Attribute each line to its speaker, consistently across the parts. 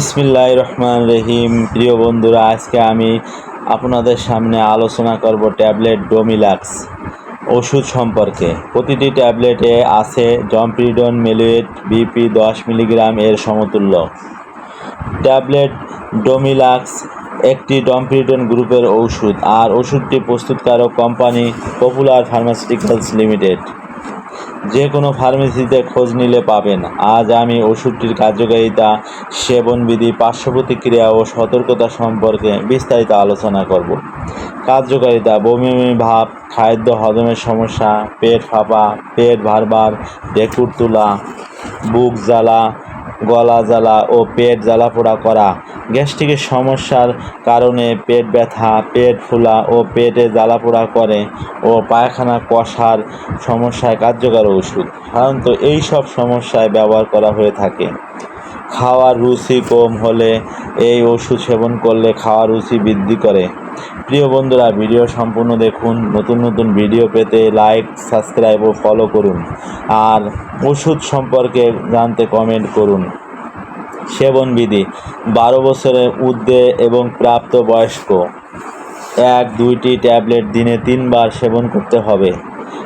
Speaker 1: বিসমিল্লাহ রহমান রহিম। প্রিয় বন্ধুরা, আজকে আমি আপনাদের সামনে আলোচনা করব ট্যাবলেট ডোমিলাক্স ওষুধ সম্পর্কে। প্রতিটি ট্যাবলেটে আছে জম্প্রিডন মেলুয়েট বিপি দশ মিলিগ্রাম এর সমতুল্য। ট্যাবলেট ডোমিলাক্স একটি ডমপ্রিডন গ্রুপের ওষুধ, আর ওষুধটি প্রস্তুতকারক কোম্পানি পপুলার ফার্মাসিউটিক্যালস লিমিটেড। যে কোনো ফার্মেসিতে খোঁজ নিলে পাবেন। আজ আমি ওষুধটির কার্যকারিতা, সেবনবিধি পার্শ্ব প্রতিক্রিয়া ও সতর্কতা সম্পর্কে বিস্তারিত আলোচনা করব। কার্যকারিতা বমি বমি ভাব, খাদ্য হজমের সমস্যা, পেট ফাঁপা, পেট ভারবার, ঢেকুর তোলা, বুক জ্বালা, গলা জ্বালা ও পেট জ্বালাপোড়া করা গ্যাস্ট্রিকের সমস্যার কারণে পেট ব্যথা, পেট ফোলা ও পেটে জ্বালাপোড়া করে ও পায়খানা কষার সমস্যায় কার্যকর ওষুধ। সাধারণত এই সব সমস্যায় ব্যবহার করা হয়ে থাকে। খাওয়ার রুচি কম হলে এই ওষুধ সেবন করলে খাওয়ার রুচি বৃদ্ধি করে। প্রিয় বন্ধুরা, ভিডিও সম্পূর্ণ দেখুন, নতুন নতুন ভিডিও পেতে লাইক, সাবস্ক্রাইব ও ফলো করুন। আর ওষুধ সম্পর্কে জানতে কমেন্ট করুন। সেবনবিধি, বারো বছরের ঊর্ধ্বে এবং প্রাপ্ত বয়স্ক। এক, দুইটি ট্যাবলেট দিনে তিনবার সেবন করতে হবে,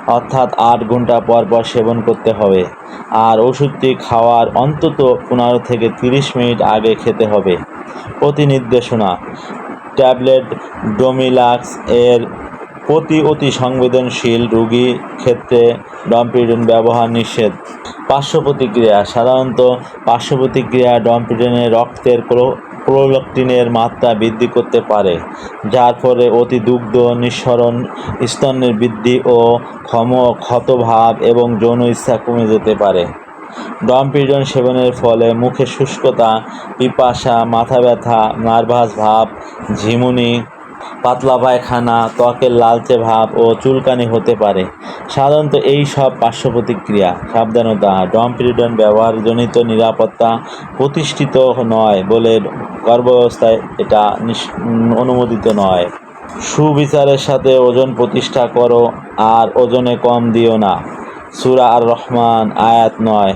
Speaker 1: অর্থাৎ আট ঘণ্টা পর পর সেবন করতে হবে। আর ওষুধটি খাওয়ার অন্তত পনেরো থেকে তিরিশ মিনিট আগে খেতে হবে। প্রতি নির্দেশনা, ট্যাবলেট ডোমিলাক্স এর প্রতি অতি সংবেদনশীল রোগী ক্ষেত্রে ডমপিডন ব্যবহার নিষেধ। পার্শ্ব প্রতিক্রিয়া সাধারণত পার্শ্ব প্রতিক্রিয়া ডমপিডনের রক্তের প্রোলকটিনের মাত্রা বৃদ্ধি করতে পারে, যার ফলে অতি দুগ্ধ নিঃসরণ স্তনের বৃদ্ধি ও ক্ষম ক্ষতভাব এবং যৌন ইচ্ছা কমে যেতে পারে। ডমপিডন সেবনের ফলে মুখে শুষ্কতা, পিপাসা, মাথা ব্যথা, নার্ভাস ভাব, ঝিমুনি পাতলা পায়খানা, ত্বকের লালচে ভাব ও চুলকানি হতে পারে। সাধারণত এই সব পার্শ্ব প্রতিক্রিয়া সাবধানতা, ডমপিরিডন ব্যবহারজনিত নিরাপত্তা প্রতিষ্ঠিত নয় বলে গর্ভাবস্থায় এটা অনুমোদিত নয়। সুবিচারের সাথে ওজন প্রতিষ্ঠা করো আর ওজনে কম দিও না। সুরা আর রহমান আয়াত নয়।